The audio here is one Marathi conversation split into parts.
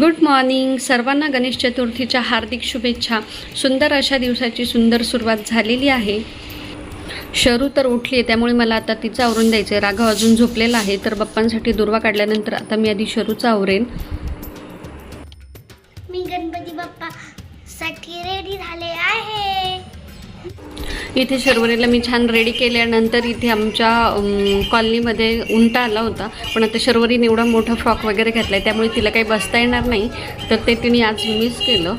गुड मॉर्निंग सर्वांना गणेश चतुर्थीच्या हार्दिक शुभेच्छा. सुंदर अशा दिवसाची सुंदर सुरुवात झालेली आहे. शरू तर उठली आहे त्यामुळे मला आता तिचं आवरून द्यायचं आहे राघव अजून झोपलेला आहे तर बाप्पांसाठी दुर्वा काढल्यानंतर आता मी आधी शरूचं आवरेन. मी गणपती बाप्पा साठी रेडी झाले आहे. इथे शर्वरीला मी छान रेडी केल्यानंतर इथे आमच्या कॉलनीमध्ये उंटा आला होता. पण आता शर्वरीने एवढा मोठा फ्रॉक वगैरे घातला आहे त्यामुळे तिला काही बसता येणार नाही. तर ते तिने आज मिस केलं.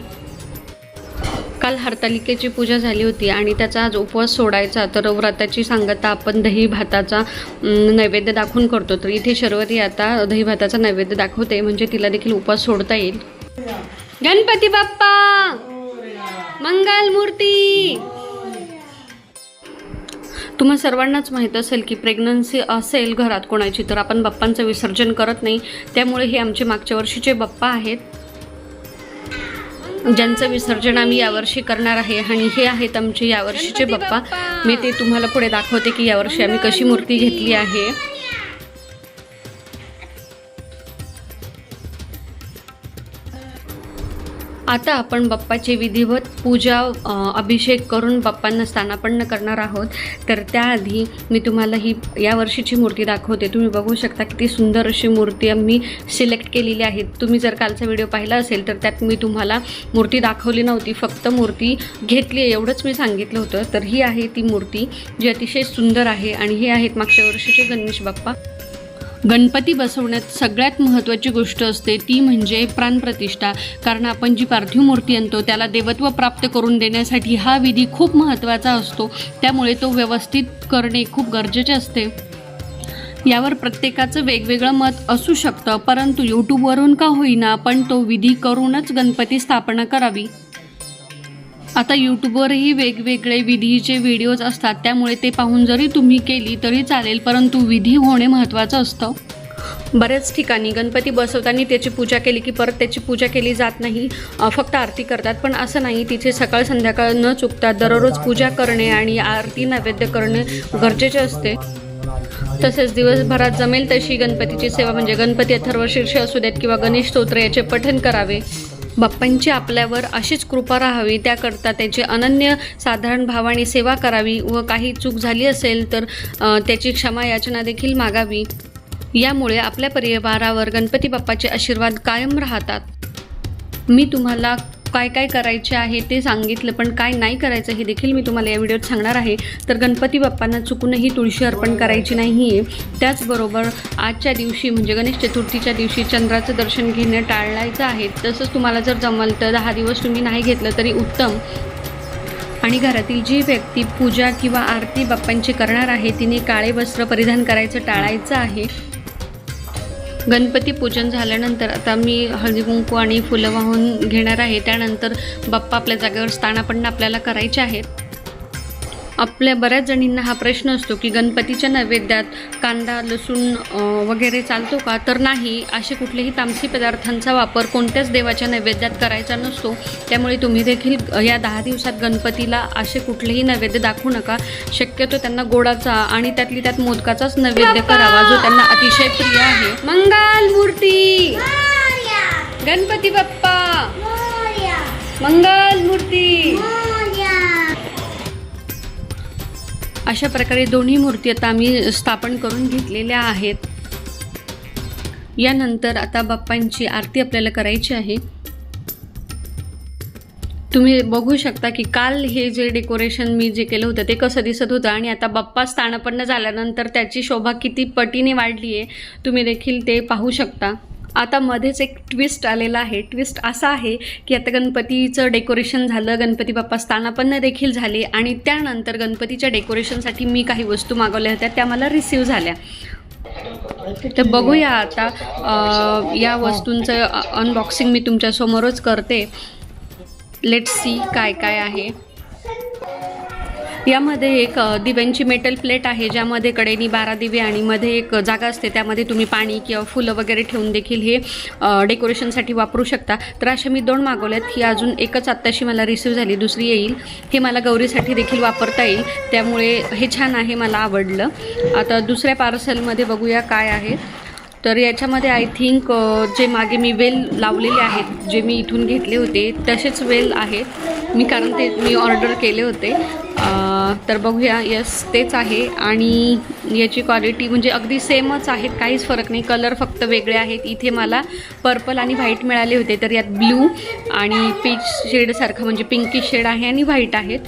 काल हरतालिकेची पूजा झाली होती आणि त्याचा आज उपवास सोडायचा. तर व्रताची सांगता आपण दही भाताचा नैवेद्य दाखवून करतो. तर इथे शर्वरी आता दही भाताचा नैवेद्य दाखवते म्हणजे तिला देखील उपवास सोडता येईल. गणपती बाप्पा! मंगल मूर्ती! तुम्हा सर्वांनाच माहीत असेल की प्रेग्नन्सी असेल घरात कोणाची तर आपण बाप्पांचं विसर्जन करत नाही. त्यामुळे हे आमचे मागच्या वर्षीचे बाप्पा आहेत. ज्यांचं विसर्जन आम्ही यावर्षी करणार आहे आणि हे आहेत आमचे यावर्षीचे बाप्पा. मी ते तुम्हाला पुढे दाखवते की यावर्षी आम्ही कशी मूर्ती घेतली आहे. आता आपण बाप्पाचे विधिवत पूजा अभिषेक करून बाप्पांना स्थानापन्न करणार आहोत. तर त्याआधी मी तुम्हाला ही या वर्षीची मूर्ती दाखवते. तुम्ही बघू शकता किती सुंदर अशी मूर्ती आम्ही सिलेक्ट केलेली आहे. तुम्ही जर कालचा व्हिडिओ पाहिला असेल तर त्यात मी तुम्हाला मूर्ती दाखवली नव्हती. फक्त मूर्ती घेतली आहे एवढंच मी सांगितलं होतं. तर ही आहे ती मूर्ती जी अतिशय सुंदर आहे. आणि हे आहेत मागच्या वर्षीचे गणेश बाप्पा. गणपती बसवण्यात सगळ्यात महत्त्वाची गोष्ट असते ती म्हणजे प्राणप्रतिष्ठा. कारण आपण जी पार्थिव मूर्ती आणतो त्याला देवत्व प्राप्त करून देण्यासाठी हा विधी खूप महत्त्वाचा असतो. त्यामुळे तो व्यवस्थित करणे खूप गरजेचे असते. यावर प्रत्येकाचं वेगवेगळं मत असू शकतं परंतु यूट्यूबवरून का होईना पण तो विधी करूनच गणपती स्थापना करावी. आता यूट्यूबवरही वेगवेगळे विधीचे व्हिडिओज असतात. त्यामुळे ते पाहून जरी तुम्ही केली तरी चालेल परंतु विधी होणे महत्त्वाचं असतं. बऱ्याच ठिकाणी गणपती बसवताना त्याची पूजा केली की परत त्याची पूजा केली जात नाही. फक्त आरती करतात पण असं नाही. तिथे सकाळ संध्याकाळ न चुकता दररोज पूजा करणे आणि आरती नैवेद्य करणे गरजेचे असते. तसेच दिवसभरात जमेल तशी गणपतीची सेवा म्हणजे गणपती अथर्व शीर्ष असू देत किंवा गणेश स्तोत्र याचे पठण करावे. बाप्पांची आपल्यावर अशीच कृपा राहावी त्याकरता त्याची अनन्य साधारण भावाने सेवा करावी व काही चूक झाली असेल तर त्याची क्षमा याचना देखील मागावी. यामुळे आपल्या परिवारावर गणपती बाप्पाचे आशीर्वाद कायम राहतात. मी तुम्हाला काय काय करायचे आहे ते सांगितलं पण काय नाही करायचं हे देखील मी तुम्हाला या व्हिडिओत सांगणार आहे. तर गणपती बाप्पांना चुकूनही तुळशी अर्पण करायची नाही आहे त्याचबरोबर आजच्या दिवशी म्हणजे गणेश चतुर्थीच्या दिवशी चंद्राचं दर्शन घेणं टाळायचं आहे. तसंच तुम्हाला जर जमल तर दहा दिवस तुम्ही नाही घेतलं तरी उत्तम. आणि घरातील जी व्यक्ती पूजा किंवा आरती बाप्पांची करणार आहे तिने काळे वस्त्र परिधान करायचं टाळायचं आहे. गणपती पूजन झाल्यानंतर आता मी हळदी कुंकू आणि फुलं वाहून घेणार आहे. त्यानंतर बाप्पा आपल्या जागेवर स्थानापन्न आपल्याला करायचे आहेत. आपल्या बऱ्याच जणींना हा प्रश्न असतो की गणपतीच्या नैवेद्यात कांदा लसूण वगैरे चालतो का? तर नाही असे कुठलेही तामसी पदार्थांचा वापर कोणत्याच देवाच्या नैवेद्यात करायचा नसतो. त्यामुळे तुम्ही देखील या दहा दिवसात गणपतीला असे कुठलेही नैवेद्य दाखवू नका. शक्यतो त्यांना गोडाचा आणि त्यातली त्यात मोदकाचाच नैवेद्य करावा जो त्यांना अतिशय प्रिय आहे. मंगल मूर्ती! गणपती बाप्पा! मंगल मूर्ती! अशा प्रकारे दोन्ही मूर्ती आता आम्ही स्थापन करून घेतलेल्या आहेत. यानंतर आता बाप्पांची आरती आपल्याला करायची आहे. तुम्ही बघू शकता की काल हे जे डेकोरेशन मी जे केलं होतं ते कसं दिसत होतं आणि आता बाप्पा स्थानापन्न झाल्यानंतर त्याची शोभा किती पटीने वाढली आहे तुम्ही देखील ते पाहू शकता. आता मध्येच एक ट्विस्ट आलेला आहे. ट्विस्ट असा आहे की आता गणपतीचं डेकोरेशन झालं गणपती बाप्पा स्थानापन्न देखील झाले आणि त्यानंतर गणपतीच्या डेकोरेशनसाठी मी काही वस्तू मागवल्या होत्या त्या मला रिसीव झाल्या. तर बघूया आता या वस्तूंचं अनबॉक्सिंग मी तुमच्यासमोरच करते. लेट सी काय काय आहे. यामध्ये एक दिव्यांची मेटल प्लेट आहे ज्यामध्ये कडेनी बारा दिवे आणि मध्ये एक जागा असते. त्यामध्ये तुम्ही पाणी किंवा फुलं वगैरे ठेवून देखील हे डेकोरेशनसाठी वापरू शकता. तर अशा मी दोन मागवल्यात. ही अजून एकच आत्ताशी मला रिसीव झाली. दुसरी येईल. हे मला गौरीसाठी देखील वापरता येईल. त्यामुळे हे छान आहे मला आवडलं. आता दुसऱ्या पार्सलमध्ये बघूया काय आहे. तर याच्यामध्ये आय थिंक जे मागे मी वेल लावलेले आहेत जे मी इथून घेतले होते तसेच वेल आहेत मी कारण ते मी ऑर्डर केले होते. तर बघूया यस तेच आहे. आणि याची क्वालिटी म्हणजे अगदी सेमच आहेत. काहीच फरक नाही. कलर फक्त वेगळे आहेत. इथे मला पर्पल आणि व्हाईट मिळाले होते तर यात ब्ल्यू आणि पीच शेडसारखं म्हणजे पिंकी शेड आहे आणि व्हाईट आहेत.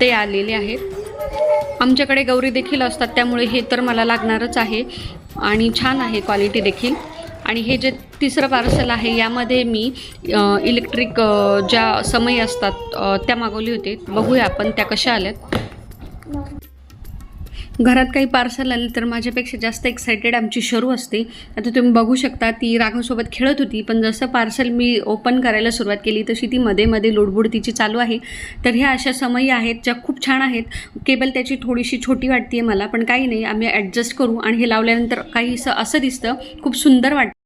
ते आलेले आहेत. आमच्याकडे गौरी देखील असतात त्यामुळे हे तर मला लागणारच आहे. आणि छान आहे क्वालिटी देखील. आणि हे जे तिसरं पार्सल आहे यामध्ये मी इलेक्ट्रिक ज्या समय असतात त्या मागवली होते. बघूया आपण त्या कशा आल्यात. घरात काही पार्सल आले तर माझ्यापेक्षा जास्त एक्सायटेड आमची शरू असते. आता तुम्ही बघू शकता ती राघवसोबत खेळत होती पण जसं पार्सल मी ओपन करायला सुरुवात केली तशी ती मध्ये मध्ये लोडबुड तिची चालू आहे. तर ह्या अशा समयी आहेत ज्या खूप छान आहेत. केबल त्याची थोडीशी छोटी वाटते मला पण काही नाही. आम्ही ॲडजस्ट करू आणि हे लावल्यानंतर काहीसं असं दिसतं खूप सुंदर वाटतं.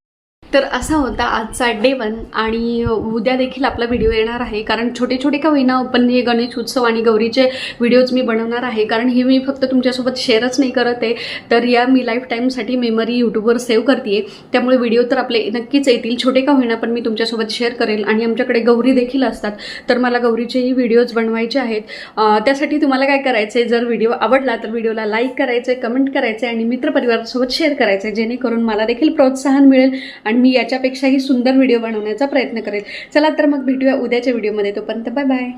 तर असा होता आजचा डे वन आणि उद्या देखील आपला व्हिडिओ येणार आहे. कारण छोटे छोटे का होईना पण हे गणेश उत्सव आणि गौरीचे व्हिडिओज मी बनवणार आहे. कारण हे मी फक्त तुमच्यासोबत शेअरच नाही करत आहे. तर या मी लाईफ टाईमसाठी मेमरी यूट्यूबवर सेव्ह करते त्यामुळे व्हिडिओ तर आपले नक्कीच येतील. छोटे का होईना पण मी तुमच्यासोबत शेअर करेल. आणि आमच्याकडे गौरी देखील असतात. तर मला गौरीचेही व्हिडिओज बनवायचे आहेत. त्यासाठी तुम्हाला काय करायचं आहे जर व्हिडिओ आवडला तर व्हिडिओला लाईक करायचं आहे कमेंट करायचं आहे आणि मित्रपरिवारासोबत शेअर करायचं जेणेकरून मला देखील प्रोत्साहन मिळेल आणि मी याच्यापेक्षाही सुंदर व्हिडिओ बनवण्याचा प्रयत्न करेल. चला तर मग भेटूया उद्याच्या व्हिडिओमध्ये. तोपर्यंत बाय बाय.